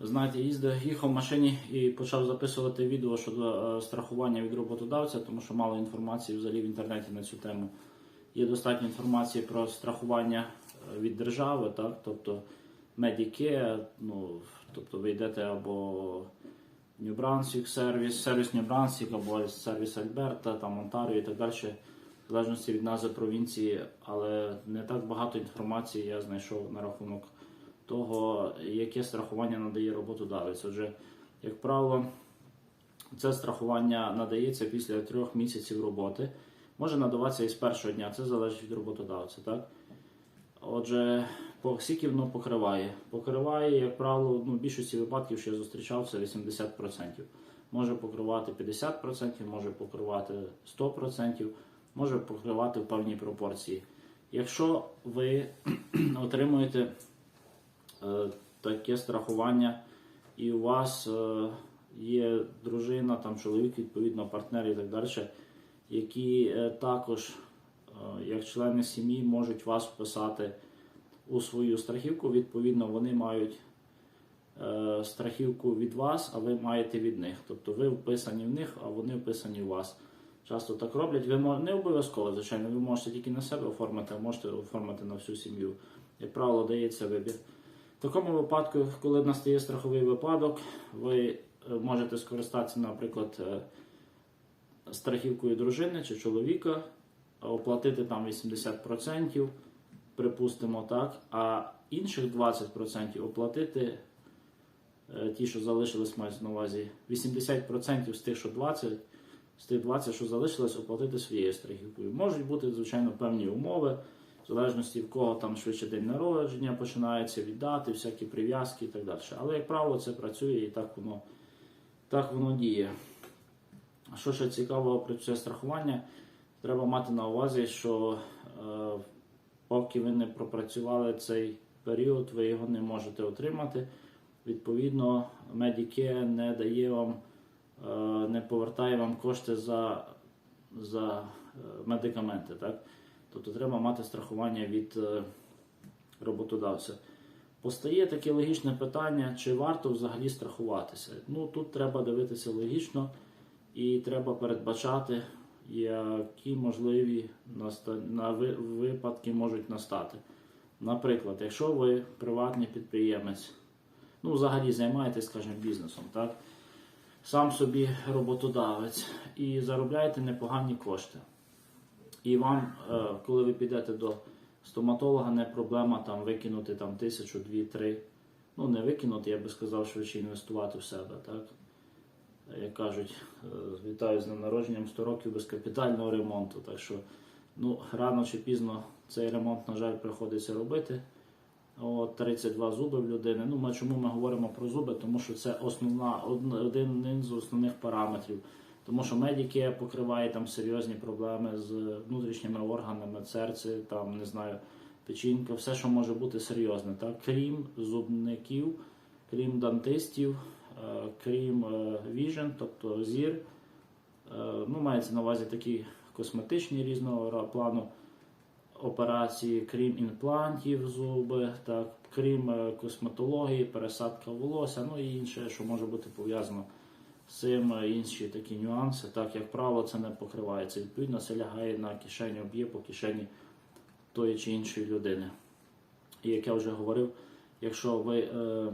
Знаєте, їздив, їхав в машині і почав записувати відео щодо е, страхування від роботодавця, тому що мало інформації взагалі в інтернеті на цю тему. Є достатньо інформації про страхування е, від держави, так? тобто Medicare, ну, тобто ви йдете або New Brunswick сервіс, сервіс New Brunswick, або сервіс Альберта, там Онтаріо і так далі, в залежності від назви провінції, але не так багато інформації я знайшов на рахунок того, яке страхування надає роботодавець. Отже, як правило, це страхування надається після трьох місяців роботи. Може надаватися і з першого дня, це залежить від роботодавця. Так? Отже, скільки воно покриває? Покриває, як правило, ну, в більшості випадків, що я зустрічав, це 80%. Може покривати 50%, може покривати 100%, може покривати в певній пропорції. Якщо ви отримуєте таке страхування, і у вас е, є дружина, там чоловік, відповідно, партнер і так далі, які е, також, е, як члени сім'ї, можуть вас вписати у свою страхівку. Відповідно, вони мають е, страхівку від вас, а ви маєте від них. Тобто ви вписані в них, а вони вписані в вас. Часто так роблять. Ви не обов'язково, звичайно, ви можете тільки на себе оформити, а можете оформити на всю сім'ю. Як правило, дається вибір. В такому випадку, коли настає страховий випадок, ви е, можете скористатися, наприклад, е, страхівкою дружини чи чоловіка, оплатити там 80%, припустимо так, а інших 20% оплатити е, ті, що залишились, мається на увазі 80% з тих, що 20%, з тих 20, що залишилось, оплатити своєю страхівкою. Можуть бути, звичайно, певні умови, в залежності в кого там швидше день народження починається, віддати, всякі прив'язки і так далі. Але, як правило, це працює і так воно, так воно діє. А Що ще цікавого про це страхування, треба мати на увазі, що е, поки ви не пропрацювали цей період, ви його не можете отримати. Відповідно, Medicare не дає вам, е, не повертає вам кошти за, за е, медикаменти. Так? Тобто треба мати страхування від е, роботодавця. Постає таке логічне питання, чи варто взагалі страхуватися. Ну тут треба дивитися логічно і треба передбачати, які можливі випадки можуть настати. Наприклад, якщо ви приватний підприємець, ну взагалі займаєтесь, скажімо, бізнесом, так? сам собі роботодавець і заробляєте непогані кошти. І вам, е, коли ви підете до стоматолога, не проблема там викинути там тисячу, дві, три. Ну, не викинути, я би сказав, швидше інвестувати в себе, так? Як кажуть, е, вітаю з днем народженням 100 років без капітального ремонту. Так що, ну, рано чи пізно цей ремонт, на жаль, приходиться робити. От 32 зуби в людини. Ну, ми чому ми говоримо про зуби? Тому що це основна, од- один з основних параметрів. Тому що медики покриває там серйозні проблеми з внутрішніми органами, серце, там не знаю, печінка, все, що може бути серйозне, так? крім зубників, крім дантистів, е, крім е, vision, тобто зір. Е, Ну, мається на увазі такі косметичні різного плану операції, крім імплантів зуби, так, крім косметології, пересадка волосся, ну і інше, що може бути пов'язано е, інші такі нюанси. Так, як правило, це не покривається. Відповідно, це лягає на кишеню, б'є по кишені тої чи іншої людини. І як я вже говорив, якщо ви е,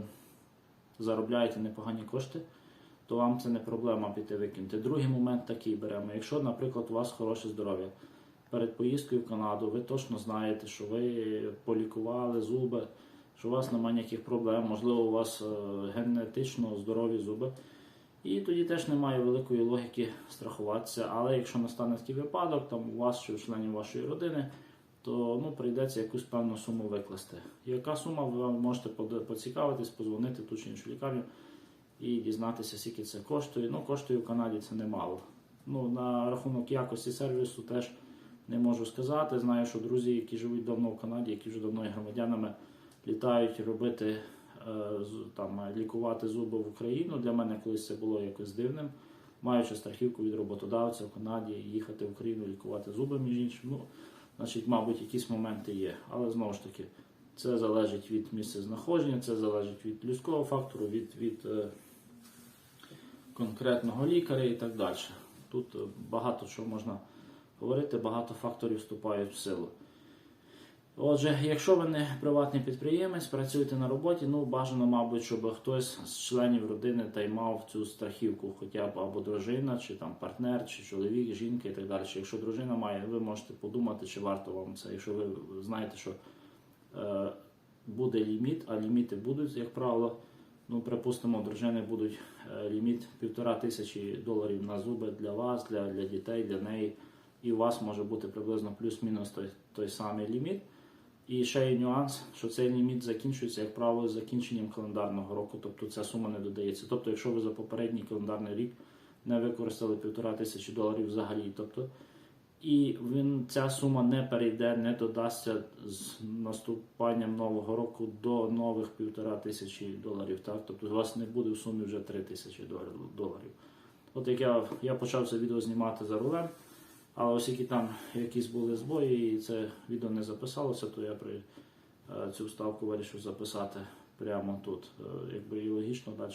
заробляєте непогані кошти, то вам це не проблема піти викинути. Другий момент такий беремо. Якщо, наприклад, у вас хороше здоров'я, перед поїздкою в Канаду ви точно знаєте, що ви полікували зуби, що у вас немає ніяких проблем, можливо, у вас е, генетично здорові зуби. І тоді теж немає великої логіки страхуватися. Але якщо настане такий випадок, там у вас чи у членів вашої родини, то ну, прийдеться якусь певну суму викласти. Яка сума, ви можете поцікавитись, позвонити ту чи іншу лікарню і дізнатися, скільки це коштує. Ну, коштує в Канаді це немало. Ну, на рахунок якості сервісу теж не можу сказати. Знаю, що друзі, які живуть давно в Канаді, які вже давно є громадянами, літають робити там, е, лікувати зуби в Україну. Для мене колись це було якось дивним. Маючи страхівку від роботодавця в Канаді, їхати в Україну лікувати зуби, між іншим. Ну, значить, мабуть, якісь моменти є. Але знову ж таки, Це залежить від місця знаходження, це залежить від людського фактору, від, від е, конкретного лікаря і так далі. Тут е, багато що можна говорити, багато факторів вступають в силу. Отже, якщо ви не приватний підприємець, працюєте на роботі, ну бажано, мабуть, щоб хтось з членів родини та й мав цю страхівку, хоча б або дружина, чи там партнер, чи чоловік, жінка і так далі. Якщо дружина має, ви можете подумати, чи варто вам це. Якщо ви знаєте, що е, буде ліміт, а ліміти будуть, як правило, ну припустимо, дружини будуть е, ліміт півтора тисячі доларів на зуби для вас, для, для дітей, для неї. І у вас може бути приблизно плюс-мінус той, той самий ліміт. І ще є нюанс, що цей ліміт закінчується, як правило, закінченням календарного року, тобто ця сума не додається. Тобто, якщо ви за попередній календарний рік не використали півтора тисячі доларів взагалі, тобто, і він, ця сума не перейде, не додасться з наступанням нового року до нових півтора тисячі доларів. Так? Тобто у вас не буде в сумі вже три тисячі доларів. От як я, я почав це відео знімати за рулем. Але оскільки там якісь були збої і це відео не записалося, то я при е, цю вставку вирішив записати прямо тут. Е, Якби і логічно далі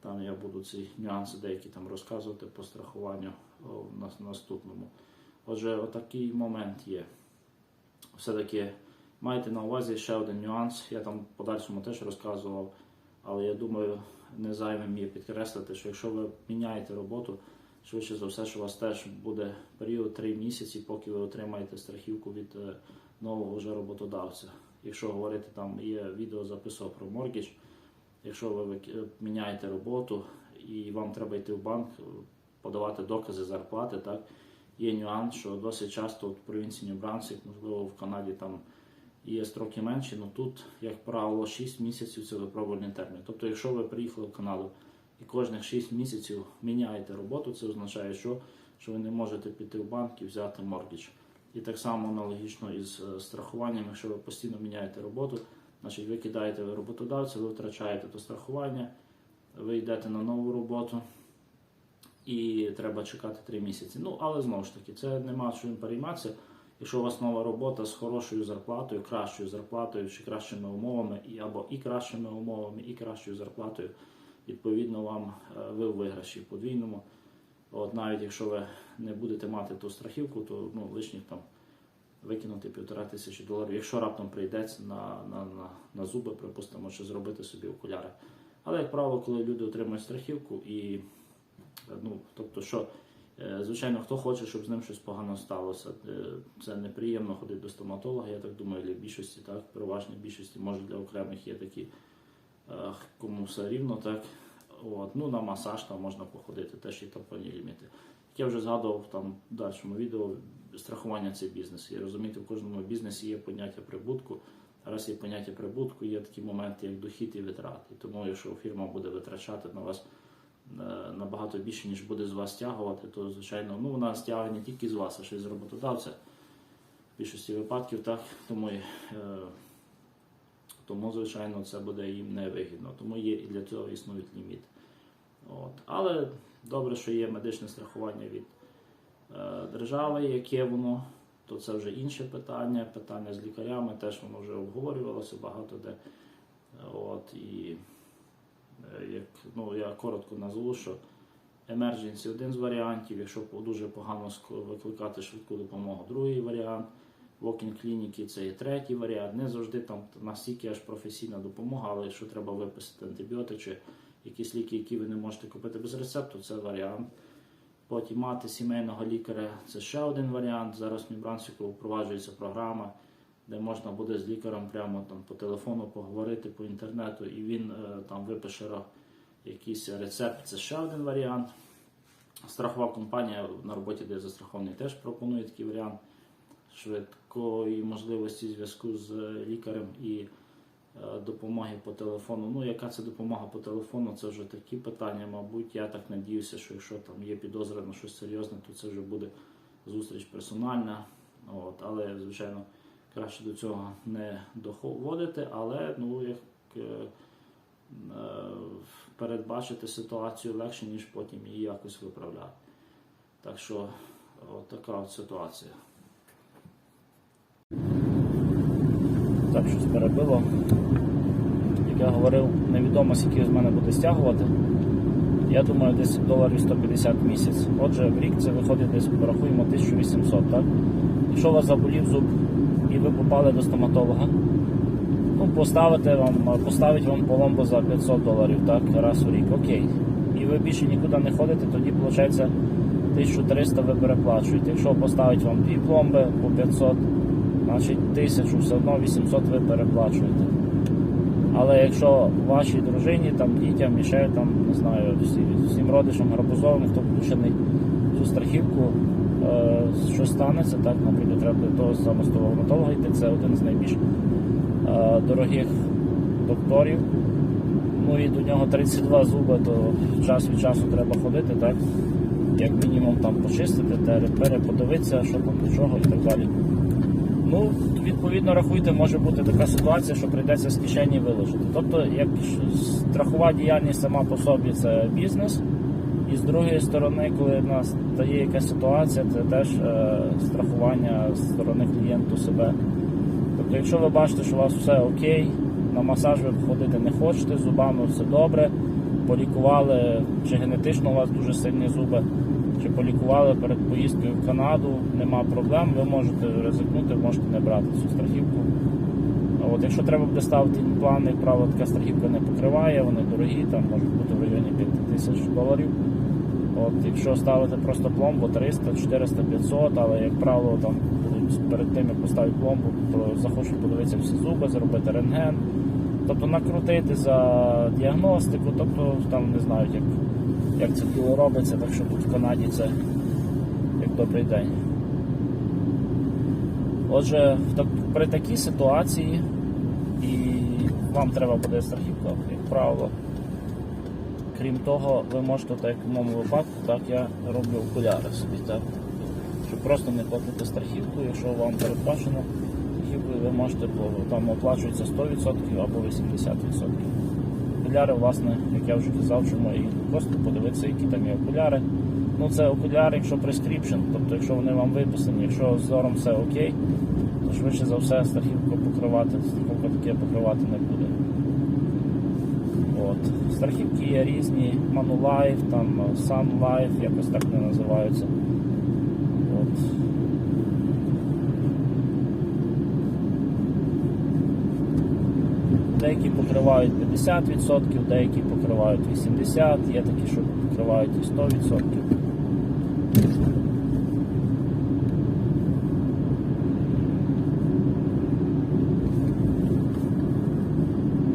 там я буду ці нюанси деякі там розказувати по страхуванню в наступному. Отже, отакий момент є. Все-таки майте на увазі ще один нюанс. Я там подальшому теж розказував, але я думаю, не зайвим є підкреслити, що якщо ви міняєте роботу, швидше за все, що у вас теж буде період 3 місяці, поки ви отримаєте страхівку від е, нового вже роботодавця. Якщо говорити, там є відео записував про моргідж, якщо ви е, міняєте роботу і вам треба йти в банк, е, подавати докази зарплати, так є нюанс, що досить часто в провінції Нью-Брансвік, можливо, в Канаді там є строки менші, але тут, як правило, 6 місяців це випробувальний термін. Тобто, якщо ви приїхали в Канаду і кожних 6 місяців міняєте роботу, це означає, що, що ви не можете піти в банк і взяти моргідж. І так само аналогічно із е, страхуванням, якщо ви постійно міняєте роботу, значить ви кидаєте роботодавця, ви втрачаєте то страхування, ви йдете на нову роботу і треба чекати 3 місяці. Ну, але знову ж таки, це нема чим перейматися. Якщо у вас нова робота з хорошою зарплатою, кращою зарплатою чи кращими умовами, і або і кращими умовами, і кращою зарплатою, відповідно вам е, ви в виграші подвійному. От навіть якщо ви не будете мати ту страхівку, то ну, лишніх там викинути півтора тисячі доларів, якщо раптом прийдеться на, на, на, на зуби, припустимо, чи зробити собі окуляри. Але, як правило, коли люди отримують страхівку і е, ну, тобто, що, е, звичайно, хто хоче, щоб з ним щось погано сталося. Це неприємно ходити до стоматолога, я так думаю, для більшості, так, переважній більшості, може для окремих є такі, кому все рівно, так. От, ну, на масаж там можна походити, теж є там ліміти. Як я вже згадував там в дальшому відео, страхування це бізнес. І розумієте, в кожному бізнесі є поняття прибутку. Раз є поняття прибутку, є такі моменти, як дохід і витрати. Тому, якщо фірма буде витрачати на вас е, набагато більше, ніж буде з вас стягувати, то звичайно ну, вона стягує не тільки з вас, а ще й з роботодавця. В більшості випадків, так. Тому, е, тому звичайно, це буде їм невигідно. Тому є і для цього існують ліміти. От. Але добре, що є медичне страхування від е, держави, яке воно, то це вже інше питання. Питання з лікарями теж воно вже обговорювалося багато де. От, і е, як, ну, я коротко назву, що emergency один з варіантів, якщо дуже погано викликати швидку допомогу, другий варіант. Walk-in клініки це є третій варіант. Не завжди там настільки аж професійна допомога, але якщо треба виписати антибіотик чи якісь ліки, які ви не можете купити без рецепту, це варіант. Потім мати сімейного лікаря це ще один варіант. Зараз в Нью-Брансвіку впроваджується програма, де можна буде з лікарем прямо там по телефону поговорити по інтернету, і він е, там випише якийсь рецепт. Це ще один варіант. Страхова компанія на роботі, де застрахований, теж пропонує такий варіант швидкої можливості зв'язку з лікарем і е, допомоги по телефону. Ну, яка це допомога по телефону, це вже такі питання. Мабуть, я так надіюся, що якщо там є підозра на щось серйозне, то це вже буде зустріч персональна. От, але, звичайно, краще до цього не доходити, але ну, як е, е, передбачити ситуацію легше, ніж потім її якось виправляти. Так що, от така от ситуація. Так, щось перебило. Як я говорив, невідомо скільки з мене буде стягувати. Я думаю, десь доларів 150 в місяць. Отже, в рік це виходить десь, порахуємо, 1800, так? Якщо у вас заболів зуб і ви попали до стоматолога, ну, поставити вам, поставить вам поломбу за 500 доларів, так, раз у рік, окей. І ви більше нікуди не ходите, тоді виходить 1300 ви переплачуєте. Якщо поставить вам дві пломби по 500, значить 1000 все одно 800 ви переплачуєте. Але якщо вашій дружині, там, дітям і ще там, не знаю, всі, всім родичам гарбузовим, хто включений цю страхівку, е, що станеться, так, наприклад, треба до того самого стоматолога йти, це один з найбільш е, дорогих докторів. Ну і до нього 32 зуби, то час від часу треба ходити, так? Як мінімум там почистити, переподивитися, що там до чого і так далі. Ну, відповідно, рахуйте, може бути така ситуація, що прийдеться з кишені виложити. Тобто, як страхова діяльність сама по собі це бізнес, і з другої сторони, коли в нас стає якась ситуація, це теж е, страхування з сторони клієнту себе. Тобто, якщо ви бачите, що у вас все окей, на масаж ви ходити не хочете, зубами все добре, полікували, чи генетично у вас дуже сильні зуби, полікували перед поїздкою в Канаду, нема проблем, ви можете ризикнути, можете не брати цю страхівку. От якщо треба буде ставити імпланти, як правило, така страхівка не покриває, вони дорогі, там можуть бути в районі 5 тисяч доларів. От, якщо ставити просто пломбу 300, 400, 500, але як правило там перед тим як поставити пломбу, то захочуть подивитися всі зуби, зробити рентген, тобто накрутити за діагностику, тобто там не знають, як, як це діло робиться, так що тут в Канаді це як добрий день. Отже, так, при такій ситуації і вам треба буде страхівка, як правило. Крім того, ви можете, так як в моєму випадку, так я роблю окуляри собі, так? Щоб просто не платити страхівку, якщо вам передбачено ви можете там оплачується 100% або 80%. Окуляри, власне, як я вже казав, чому і просто подивитися, які там є окуляри. Ну це окуляри, якщо prescription, тобто якщо вони вам виписані, якщо зором все окей, то швидше за все страхівку покривати, страховка таке покривати не буде. От. Страхівки є різні, Manulife, там Sun Life, якось так вони називаються. От. Деякі покривають 50%, деякі покривають 80%, є такі, що покривають і 100%.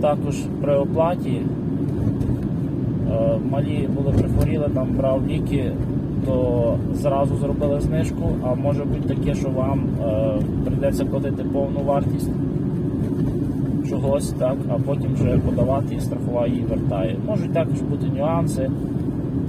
Також при оплаті е, малі були прихворіли, там брав ліки, то зразу зробили знижку, а може бути таке, що вам е, прийдеться платити повну вартість чогось, так, а потім вже подавати і страхова її вертає. Можуть також бути нюанси.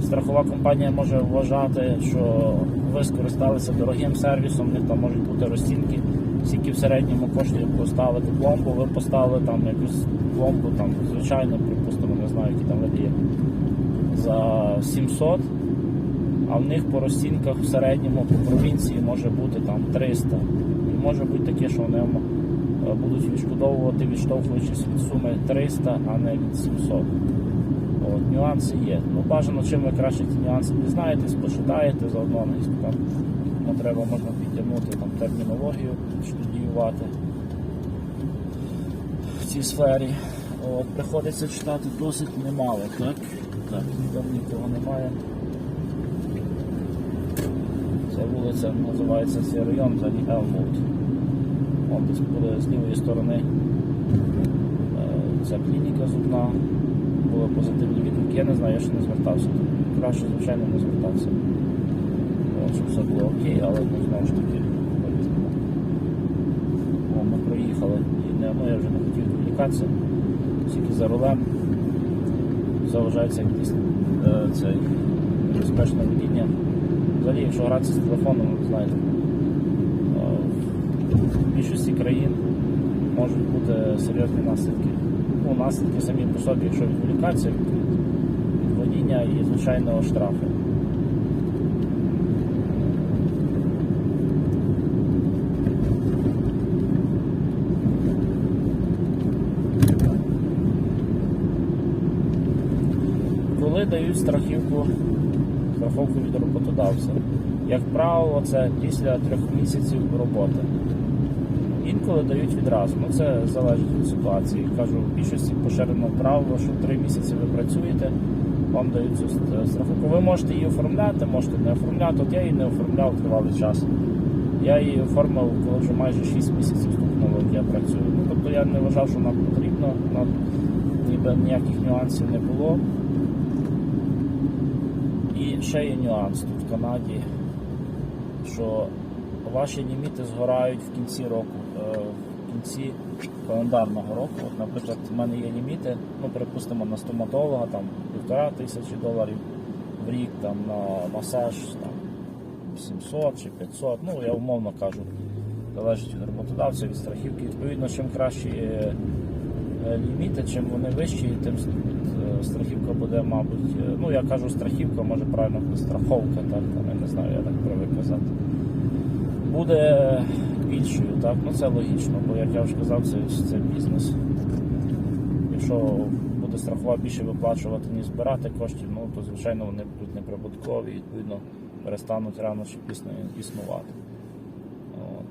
Страхова компанія може вважати, що ви скористалися дорогим сервісом, в них там можуть бути розцінки, скільки в середньому коштує поставити пломбу, ви поставили там якусь пломбу, там, звичайно, припустимо, не знаю, які там видає, за 700, а в них по розцінках в середньому по провінції може бути там 300. І може бути таке, що вони будуть відшкодовувати, відштовхуючись від суми 300, а не від 700. От, нюанси є. Ну, бажано, чим ви краще ці нюанси дізнаєтесь, почитаєте заодно англійську там ну, треба можна підтягнути там термінологію, студіювати в цій сфері. От, приходиться читати досить немало, так? Так, там нікого немає. Ця вулиця називається цей район взагалі Елмут. З лівої сторони е, ця клініка зубна. Були позитивні відгуки. Я не знаю, я не звертався. Краще, звичайно, не звертався. От, щоб все було окей, але ну, знову ж таки. О, Ми проїхали. І не, ну, я вже не хотів відволікатися. Тільки за рулем заважається якийсь е, безпечне водіння. Взагалі, якщо гратися з телефоном, ви знаєте, е, в більшості країн можуть бути серйозні наслідки. Ну, Наслідки самі по собі, якщо відволікація від водіння і, звичайного штрафи. Коли дають страхівку, страховку від роботодавця, як правило, це після трьох місяців роботи. Інколи дають відразу. Ну це залежить від ситуації. Кажу, в більшості поширено правило, що три місяці ви працюєте, вам дають цю ст- страховку. Ви можете її оформляти, можете не оформляти. От я її не оформляв тривалий час. Я її оформив, коли вже майже 6 місяців стукнуло, як я працюю. Ну, тобто я не вважав, що нам потрібно, нам ніби ніяких нюансів не було. І ще є нюанс тут в Канаді, що ваші ліміти згорають в кінці року, в кінці календарного року. От, наприклад, в мене є ліміти, ну, припустимо, на стоматолога там півтора тисячі доларів в рік, там на масаж там, 700 чи 500, ну я умовно кажу, залежить від роботодавця, від страхівки. Відповідно, чим кращі е, е, ліміти, чим вони вищі, тим е, страхівка буде, мабуть, ну я кажу страхівка, може правильно страховка, так, там, я не знаю, я так привик казати. Буде більшою, так, ну це логічно, бо як я вже казав, це, це бізнес. Якщо буде страхова більше виплачувати, ніж збирати коштів, ну то звичайно вони будуть неприбуткові і відповідно перестануть рано чи пізно існувати.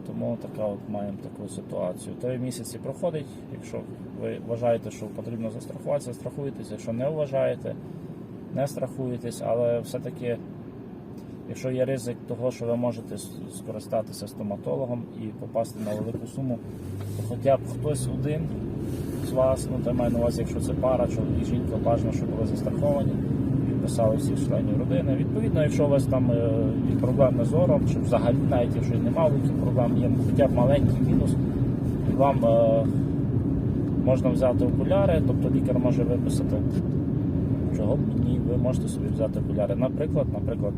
Тому така от маємо таку ситуацію. Три місяці проходить. Якщо ви вважаєте, що потрібно застрахуватися, страхуєтеся. Якщо не вважаєте, не страхуєтесь, але все-таки, якщо є ризик того, що ви можете скористатися стоматологом і попасти на велику суму, то хоча б хтось один з вас, ну та маю на увазі, якщо це пара, чоловік, жінка, бажано, щоб були застраховані, підписали всіх членів родини. Відповідно, якщо у вас там е, є проблеми з зором, чи взагалі навіть якщо немає великих проблем, є хоча б маленький мінус, і вам е, можна взяти окуляри, тобто лікар може виписати. Чого б ні, ви можете собі взяти окуляри. Наприклад, наприклад,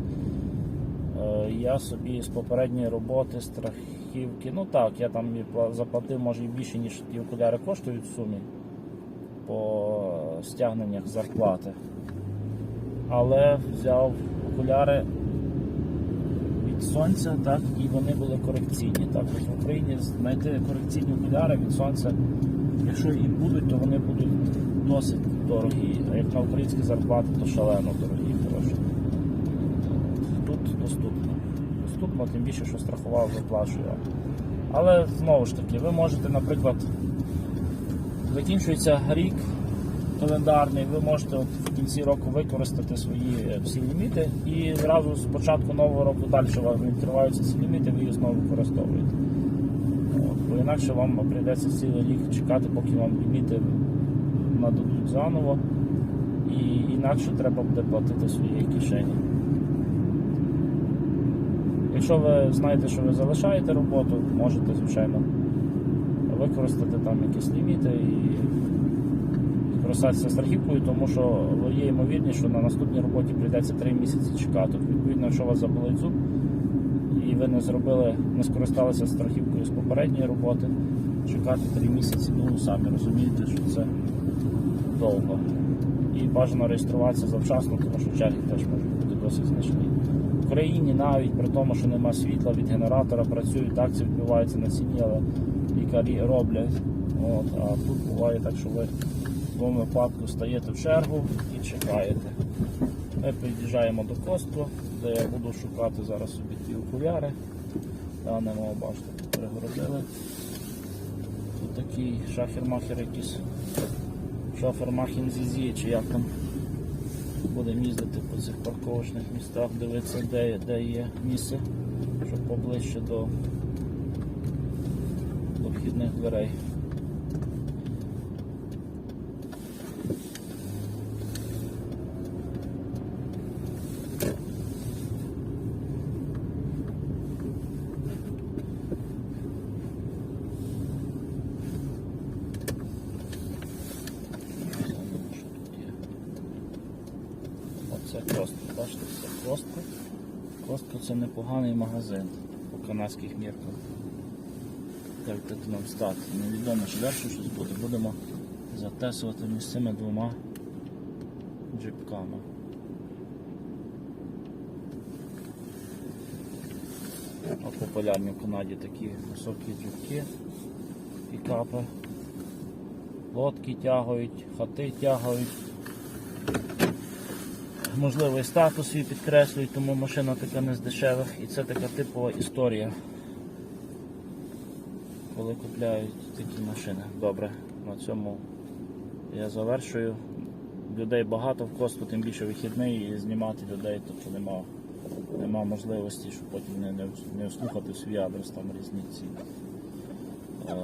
я собі з попередньої роботи страхівки, ну так, я там заплатив може і більше, ніж ті окуляри коштують в сумі по стягненнях зарплати. Але взяв окуляри від сонця, так, і вони були корекційні. Так, в Україні знайти корекційні окуляри від сонця, якщо і будуть, то вони будуть досить дорогі. А як на українські зарплати, то шалено дорогі. Доступно, тим більше, що страхував, виплачує. Але знову ж таки, ви можете, наприклад, закінчується рік календарний, ви можете от в кінці року використати свої е, всі ліміти і зразу з початку нового року далі у вас відкриваються ці ліміти, ви їх знову використовуєте. Бо інакше вам прийдеться цілий рік чекати, поки вам ліміти нададуть заново, і інакше треба буде платити своєї кишені. Якщо ви знаєте, що ви залишаєте роботу, можете, звичайно, використати там якісь ліміти і скористатися страхівкою, тому що є ймовірність, що на наступній роботі прийдеться 3 місяці чекати. Відповідно, якщо у вас заболить зуб і ви не зробили, не скористалися страхівкою з попередньої роботи, чекати 3 місяці, ну самі розумієте, що це довго. І бажано реєструватися завчасно, тому що черги теж можуть бути досить значні. В Україні навіть при тому, що нема світла від генератора, працюють, так це відбувається на ціні, але лікарі роблять. От, а тут буває так, що ви в тому випадку стаєте в чергу і чекаєте. Ми під'їжджаємо до Костко, де я буду шукати зараз собі ті окуляри. Данимо, бачите, тут перегородили. Тут такий шахер-махер якийсь. Шофер Махін чи як там. Будемо їздити по цих парковочних містах, дивитися, де, де є місце, щоб поближче до, до вхідних дверей. Оце Костко, бачите, це Костко. Костко це непоганий магазин по канадських мірках. Як тут нам стати? Невідомо, чи далі щось буде. Будемо затесувати між цими двома джипками. От популярні в Канаді такі високі джипки, пікапи. Лодки тягають, хати тягають. Можливо, і статус свій підкреслюють, тому машина така не з дешевих. І це така типова історія. Коли купляють такі машини. Добре, на цьому я завершую. Людей багато в костку, тим більше вихідний, і знімати людей, тобто нема, нема можливості, щоб потім не, не, не слухати свій адрес там різні ці е,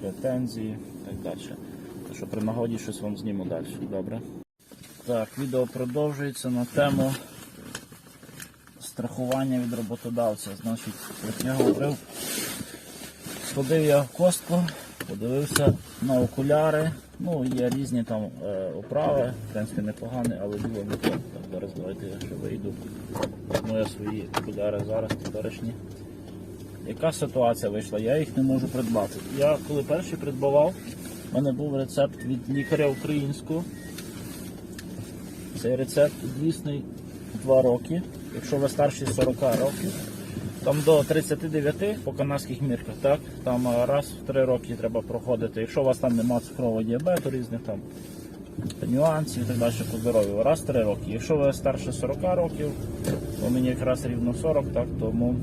претензії так далі. Що при нагоді щось вам зніму далі. Добре. Так, відео продовжується на тему страхування від роботодавця. Значить, як я говорив, сходив я в костку, подивився на окуляри. Ну, є різні там е, оправи, в принципі, непогані, але діло не то. Так, зараз давайте я ще вийду. Ну, свої окуляри зараз теперішні. Яка ситуація вийшла? Я їх не можу придбати. Я коли перший придбавав, в мене був рецепт від лікаря українського. Цей рецепт дійсний 2 роки. Якщо ви старші 40 років, там до 39 по канадських мірках, так? Там раз в 3 роки треба проходити. Якщо у вас там немає цукрового діабету, різних там нюансів і так далі по здоров'ю, раз в 3 роки. Якщо ви старше 40 років, то мені якраз рівно 40, так, тому,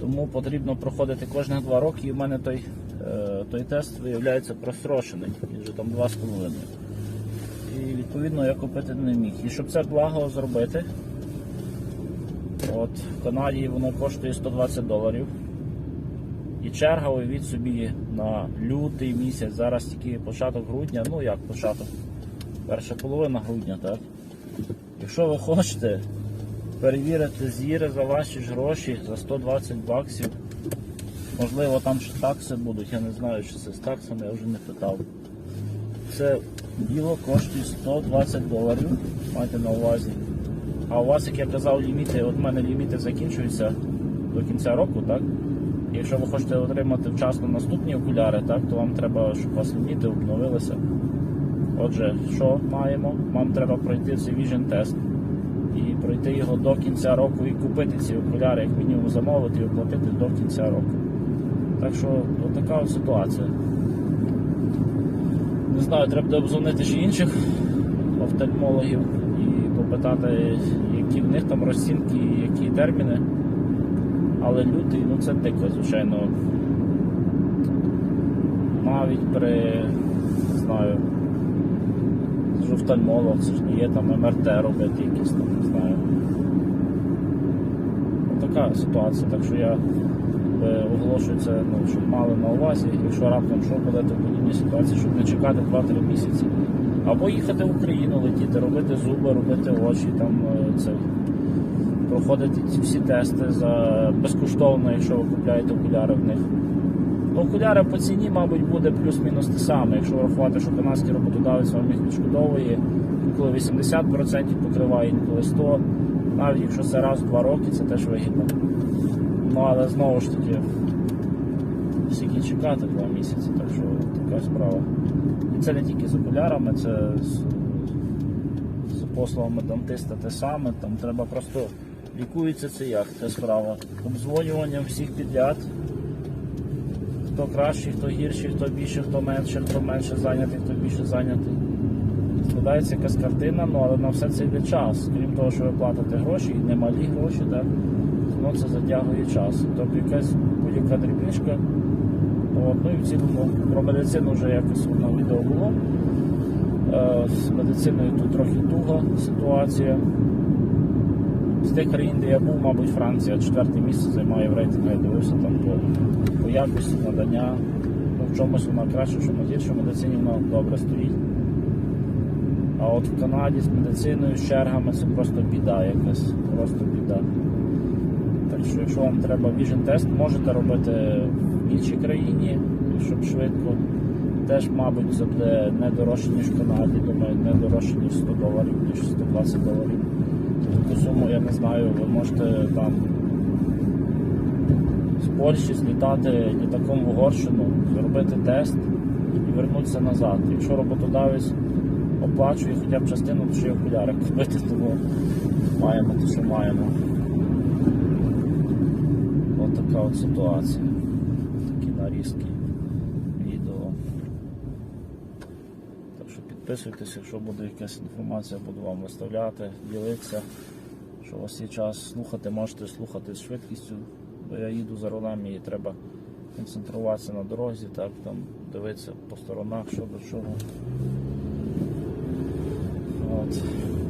тому потрібно проходити кожних 2 роки. І в мене той, е, той тест виявляється просрочений, він вже там 2,5 і відповідно я купити не міг. І щоб це благо зробити, от в Канаді воно коштує 120 доларів. І черга уявіть собі на лютий місяць, зараз тільки початок грудня, ну як початок, перша половина грудня, так? Якщо ви хочете перевірити зіри за ваші ж гроші за 120 баксів, можливо там ще такси будуть, я не знаю, чи це з таксами, я вже не питав. Це діло коштує 120 доларів, майте на увазі. А у вас, як я казав, ліміти, от в мене ліміти закінчуються до кінця року, так? Якщо ви хочете отримати вчасно наступні окуляри, так, то вам треба, щоб у вас ліміти обновилися. Отже, що маємо? Вам треба пройти цей Vision тест і пройти його до кінця року і купити ці окуляри, як мінімум замовити і оплатити до кінця року. Так що от така от ситуація. Не знаю, треба буде обзвонити ще інших офтальмологів і попитати, які в них там розцінки і які терміни. Але лютий, ну це дико, звичайно. Навіть при, не знаю, з офтальмолог, це ж не є там МРТ робити якісь там, не знаю. Така ситуація, так що я е, оголошую це, ну, щоб мали на увазі, якщо раптом що буде в подібній ситуації, щоб не чекати 2-3 місяці. Або їхати в Україну, летіти, робити зуби, робити очі, там е, це, проходити ці всі тести за безкоштовно, якщо ви купляєте окуляри в них. Ну, окуляри по ціні, мабуть, буде плюс-мінус те саме, якщо врахувати, що канадський роботодавець вам їх відшкодовує, інколи 80% покриває, інколи 100%. Навіть якщо це раз в два роки, це теж вигідно. Ну але знову ж таки, скільки чекати два місяці, так що така справа. І це не тільки з окулярами, це з, з послугами дантиста те саме, там треба просто лікується це як, це справа. Обдзвонюванням всіх підряд. Хто кращий, хто гірший, хто більше, хто менше, хто менше зайнятий, хто більше зайнятий. Складається якась картина, ну але на все це йде час. Крім того, що ви платите гроші, і немалі гроші, так, воно це затягує час. Тобто якась будь-яка дрібничка. От, ну і в цілому про медицину вже якось на відео було. Е, З медициною тут трохи туга ситуація. З тих країн, де я був, мабуть, Франція четверте місце займає в рейтингу, я дивився там по, по якості надання. Ну, в чомусь вона краще, в чомусь гірше, в медицині вона добре стоїть. А от в Канаді з медициною, з чергами це просто біда якась. Просто біда. Так що, якщо вам треба Vision тест, можете робити в іншій країні, щоб швидко. Теж, мабуть, це буде не дорожче, ніж в Канаді, думаю, не дорожче, ніж 100 доларів, ніж 120 доларів. Таку суму, я не знаю, ви можете там з Польщі злітати літаком в Угорщину, зробити тест і вернутися назад. Якщо роботодавець оплачує хоча б частину, то ще й окуляри купити, тому маємо те, що маємо. Така от ситуація. Такі нарізки відео. Так що підписуйтесь, якщо буде якась інформація, буду вам виставляти, ділитися. Що у вас є час слухати, можете слухати з швидкістю, бо я їду за рулем і треба концентруватися на дорозі, так, там, дивитися по сторонах, що до чого.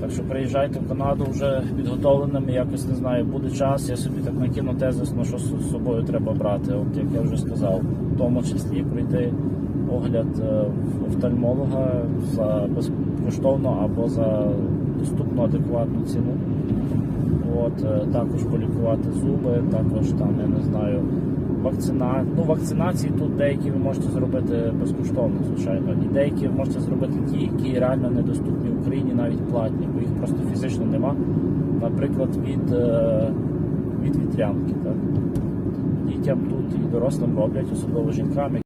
Так що приїжджайте в Канаду вже підготовленими, якось не знаю, буде час, я собі так накину тезисно, що з собою треба брати. От як я вже сказав, в тому числі пройти огляд е, офтальмолога за безкоштовно або за доступну адекватну ціну. От, е, також полікувати зуби, також там, я не знаю, вакцина... ну, вакцинації тут деякі ви можете зробити безкоштовно, звичайно. І деякі ви можете зробити ті, які реально недоступні Україні, навіть платні, бо їх просто фізично нема. Наприклад, від, е, від вітрянки. Так? Дітям тут і дорослим роблять, особливо жінкам.